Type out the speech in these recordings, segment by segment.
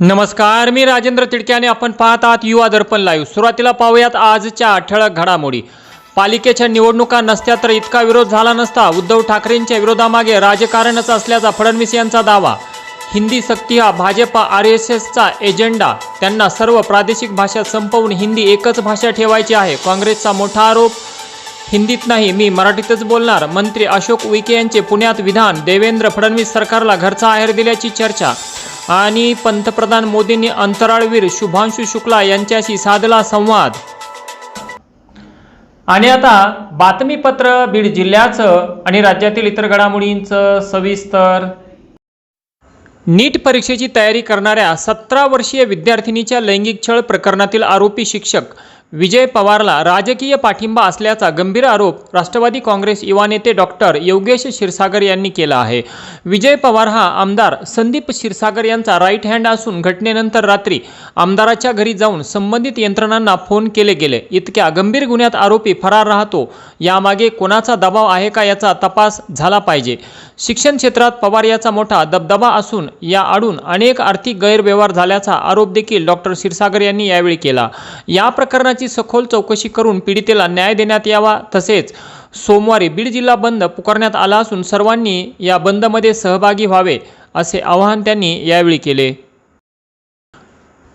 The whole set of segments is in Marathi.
नमस्कार मी राजेंद्र तिडक्याने आपण पाहत आहात युवा दर्पण लाईव्ह सुरुवातीला पाहूयात आजच्या ठळक घडामोडी. पालिकेच्या निवडणुका नसत्या तर इतका विरोध झाला नसता. उद्धव ठाकरेंच्या विरोधामागे राजकारणच असल्याचा फडणवीस यांचा दावा. हिंदी सक्ती हा भाजप आर एस एसचा एजेंडा त्यांना सर्व प्रादेशिक भाषा संपवून हिंदी एकच भाषा ठेवायची आहे. काँग्रेसचा मोठा आरोप हिंदीत नाही मी मराठीतच बोलणार. मंत्री अशोक उईके यांचे पुण्यात विधान. देवेंद्र फडणवीस सरकारला घरचा आहेर दिल्याची चर्चा. आणि पंतप्रधान मोदींनी अंतराळवीर शुभांशु शुक्ला यांच्याशी साधला संवाद. आणि आता बातमीपत्र बीड जिल्ह्याचं आणि राज्यातील इतर घडामोडींचं सविस्तर. नीट परीक्षेची तयारी करणाऱ्या सतरा वर्षीय विद्यार्थिनीच्या लैंगिक छळ प्रकरणातील आरोपी शिक्षक विजय पवारला राजकीय पाठिंबा असल्याचा गंभीर आरोप राष्ट्रवादी काँग्रेस युवा नेते डॉक्टर योगेश क्षीरसागर यांनी केला आहे. विजय पवार हा आमदार संदीप क्षीरसागर यांचा राईट हँड असून घटनेनंतर रात्री आमदाराच्या घरी जाऊन संबंधित यंत्रणांना फोन केले गेले. इतक्या गंभीर गुन्ह्यात आरोपी फरार राहतो. यामागे कोणाचा दबाव आहे का याचा तपास झाला पाहिजे. शिक्षण क्षेत्रात पवार याचा मोठा दबदबा असून या आडून अनेक आर्थिक गैरव्यवहार झाल्याचा आरोप देखील डॉक्टर क्षीरसागर यांनी यावेळी केला. या प्रकरणाची सखोल चौकशी करून पीडितेला न्याय देण्यात यावा तसेच सोमवारी बीड जिल्हा बंद पुकारण्यात आला असून सर्वांनी या बंदमध्ये सहभागी व्हावे असे आवाहन त्यांनी यावेळी केले.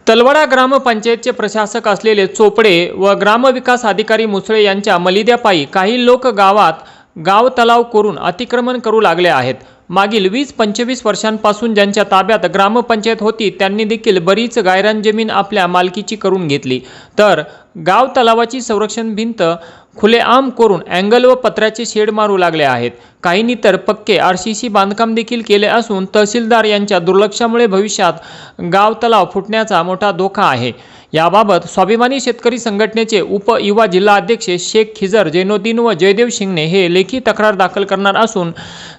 तलवडा ग्रामपंचायतचे प्रशासक असलेले चोपडे व ग्रामविकास अधिकारी मुसळे यांच्या मलिद्यापायी काही लोक गावात गाव तलाव करून अतिक्रमण करू लागले आहेत. मागील वीस पंचवीस वर्षांपासून ज्यांच्या ताब्यात ग्रामपंचायत होती त्यांनी देखील बरीच गायरान जमीन आपल्या मालकीची करून घेतली. तर गाव तलावाची संरक्षण भिंत खुलेआम करून अँगल व पत्र्याचे शेड मारू लागले आहेत. काहींनी तर पक्के आर सी सी बांधकाम देखील केले असून तहसीलदार यांच्या दुर्लक्षामुळे भविष्यात गाव तलाव फुटण्याचा मोठा धोका आहे. याबाबत स्वाभिमानी शेतकरी संघटनेचे उप युवा जिल्हा अध्यक्ष शेख खिजर जैनुद्दीन व जयदेव शिंगणे हे लेखी तक्रार दाखल करणार असून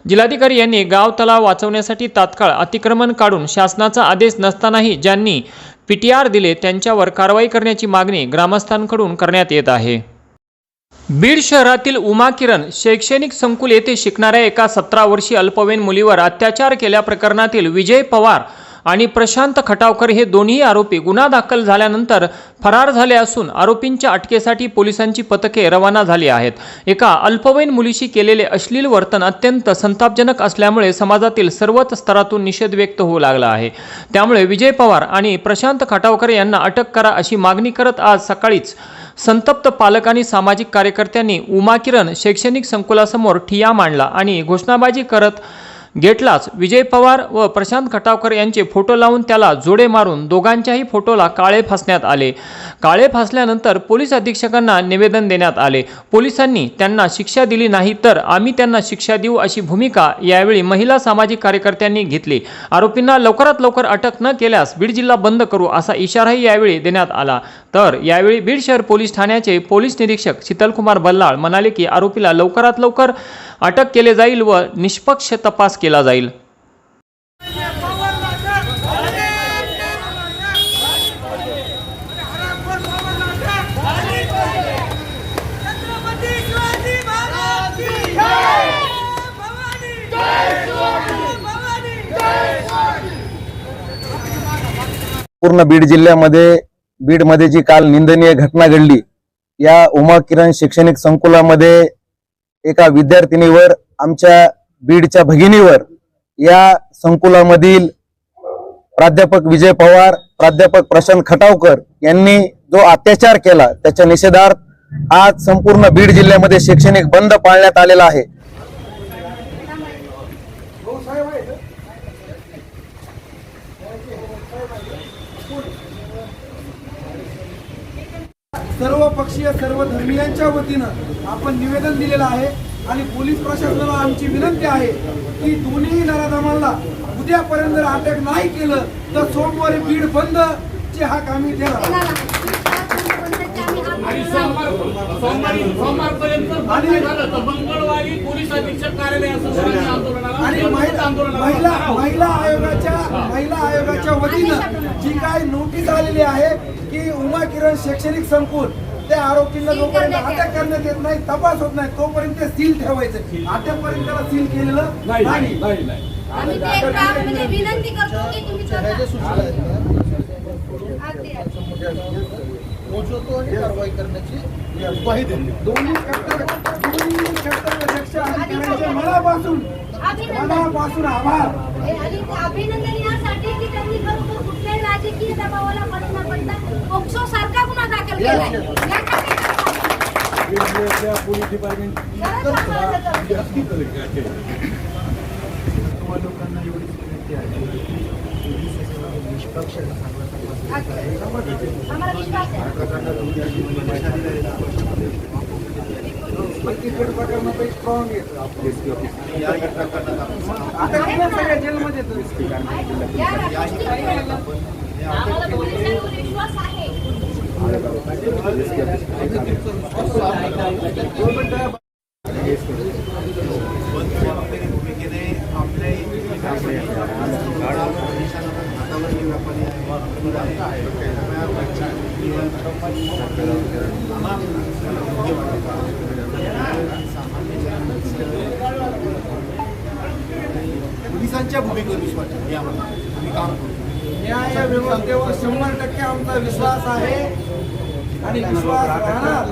जिल्हाधिकारी यांनी गाव तलाव वाचवण्यासाठी तात्काळ अतिक्रमण काढून शासनाचा आदेश नसतानाही ज्यांनी पी टी आर दिले त्यांच्यावर कारवाई करण्याची मागणी ग्रामस्थांकडून करण्यात येत आहे. बीड शहरातील उमा किरण शैक्षणिक संकुल येथे शिकणाऱ्या एका सतरा वर्षीय अल्पवयीन मुलीवर अत्याचार केल्या प्रकरणातील विजय पवार आणि प्रशांत खटावकर हे दोन्ही आरोपी गुन्हा दाखल झाल्यानंतर फरार झाले असून आरोपींच्या अटकेसाठी पोलिसांची पथके रवाना झाली आहेत. एका अल्पवयीन मुलीशी केलेले अश्लील वर्तन अत्यंत संतापजनक असल्यामुळे समाजातील सर्वच स्तरातून निषेध व्यक्त होऊ लागला आहे. त्यामुळे विजय पवार आणि प्रशांत खटावकर यांना अटक करा अशी मागणी करत आज सकाळीच संतप्त पालक आणि सामाजिक कार्यकर्त्यांनी उमा किरण शैक्षणिक संकुलासमोर ठिया मांडला आणि घोषणाबाजी करत गेटलाच विजय पवार व प्रशांत खटावकर यांचे फोटो लावून त्याला जोडे मारून दोघांच्याही फोटोला काळे फासण्यात आले. काळे फासल्यानंतर पोलीस अधीक्षकांना निवेदन देण्यात आले. पोलिसांनी त्यांना शिक्षा दिली नाही तर आम्ही त्यांना शिक्षा देऊ अशी भूमिका यावेळी महिला सामाजिक कार्यकर्त्यांनी घेतली. आरोपींना लवकरात लवकर अटक न केल्यास बीड जिल्हा बंद करू असा इशाराही यावेळी देण्यात आला. तर यावेळी बीड शहर पोलीस ठाण्याचे पोलीस निरीक्षक शीतलकुमार बल्लाळ म्हणाले की आरोपीला लवकरात लवकर अटक केले जाईल व निष्पक्ष तपास केला जाईल. पूर्ण बीड जिल्ह्यामध्ये बीडमध्ये जी काल निंदनीय घटना घडली या उमा किरण शैक्षणिक संकुलामध्ये एका विद्यार्थिनीवर आमच्या बीडच्या भगिनीवर या संकुलामधील प्राध्यापक विजय पवार प्राध्यापक प्रशांत खटावकर यांनी जो अत्याचार केला त्याच्या निषेधार्थ आज संपूर्ण बीड जिल्ह्यामध्ये शैक्षणिक बंद पाळण्यात आलेला आहे. सर्व पक्षीय सर्व धर्मियांच्या वतीनं आपण निवेदन दिलेलं आहे आणि पोलीस प्रशासनाला आमची विनंती आहे की दोन्ही नराधमांना उद्यापर्यंत जर अटक नाही केलं तर सोमवारी बीड बंद चे हाक आम्ही देणार आणि सोमवार सोमवारी सोमवारपर्यंत झालं तर मंगळवारी पोलीस अधीक्षक आंदोलनाला आणि महिला आंदोलनाला महिला. महिला आयोगाच्या महिला आयोगाच्या वतीनं जी काय नोटीस आलेली आहे की उमा किरण शैक्षणिक संकुल त्या आरोपींना जोपर्यंत अटक करण्यात येत नाही तपास होत नाही तोपर्यंत ते सील ठेवायचं. अटकपर्यंत त्याला सील केलेलं नाही नाही नाही. नाही आम्ही ते एक काम म्हणजे विनंती करतो की तुम्ही स्वतः अगदी अगदी. दोन्ही कर्तव्य दोन्ही कर्तव्यदक्ष अधिकाऱ्यांचे मनापासून मनापासून आभार. हे आणि ते अभिनंदन यासाठी की त्यांनी खरोखर कुठल्याही राजकीय दबावाला बळी न पडता पोक्सो सारखा गुन्हा दाखल केलाय. यासाठी खरंच आपल्याला आम्हाला विश्वास आहे. प्रतिफळ आम्हाला विश्वास आहे. पोलिसांच्या भूमिकेवर विश्वास ठेवा. यामध्ये आम्ही काम करतो न्याय व्यवस्थेवर शंभर टक्के आमचा विश्वास आहे. आणि विश्वास राहणार.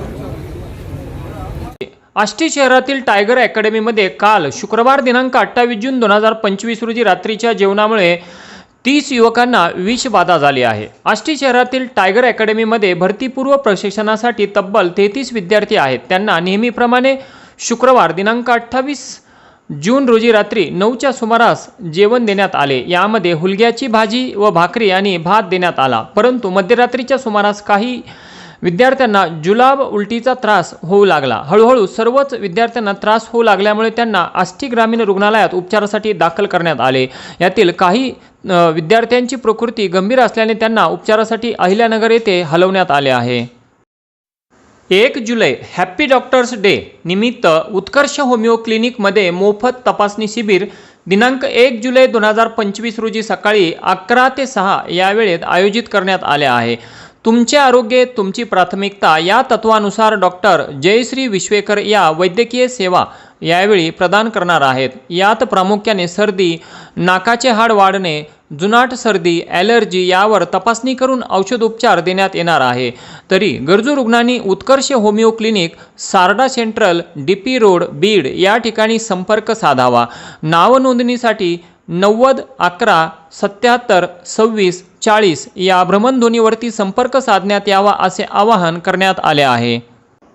आष्टी शहरातील टायगर अकॅडमीमध्ये काल शुक्रवार दिनांक अठ्ठावीस जून दोन हजार पंचवीस रोजी रात्रीच्या जेवणामुळे तीस युवकांना विषबाधा झाली आहे. आष्टी शहरातील टायगर अकॅडमीमध्ये भरतीपूर्व प्रशिक्षणासाठी तब्बल तेहतीस विद्यार्थी आहेत. त्यांना नेहमीप्रमाणे शुक्रवार दिनांक अठ्ठावीस जून रोजी रात्री नऊच्या सुमारास जेवण देण्यात आले. यामध्ये हुलग्याची भाजी व भाकरी आणि भात देण्यात आला. परंतु मध्यरात्रीच्या सुमारास काही विद्यार्थ्यांना जुलाब उलटीचा त्रास होऊ लागला. हळूहळू सर्वच विद्यार्थ्यांना त्रास होऊ लागल्यामुळे त्यांना आष्टी ग्रामीण रुग्णालयात उपचारासाठी दाखल करण्यात आले. यातील काही विद्यार्थ्यांची प्रकृती गंभीर असल्याने त्यांना उपचारासाठी अहिल्यानगर येथे हलवण्यात आले आहे. एक जुलै हॅपी डॉक्टर्स डे निमित्त उत्कर्ष होमिओ क्लिनिकमध्ये मोफत तपासणी शिबिर. दिनांक एक जुलै दोन हजार पंचवीस रोजी सकाळी अकरा ते सहा या वेळेत आयोजित करण्यात आले आहे. तुमचे आरोग्य तुमची प्राथमिकता या तत्वानुसार डॉक्टर जयश्री विश्वेकर या वैद्यकीय सेवा यावेळी प्रदान करणार आहेत. यात प्रामुख्याने सर्दी नाकाचे हाड वाढणे जुनाट सर्दी ॲलर्जी यावर तपासणी करून औषधोपचार देण्यात येणार आहे. तरी गरजू रुग्णांनी Utkarsh homeo clinic Sarda central D P road Beed या ठिकाणी संपर्क साधावा. नावनोंदणीसाठी नव्वद अकरा सत्याहत्तर सव्वीस चाळीस या भ्रमणध्वनीवरती संपर्क साधण्यात यावा असे आवाहन करण्यात आले आहे.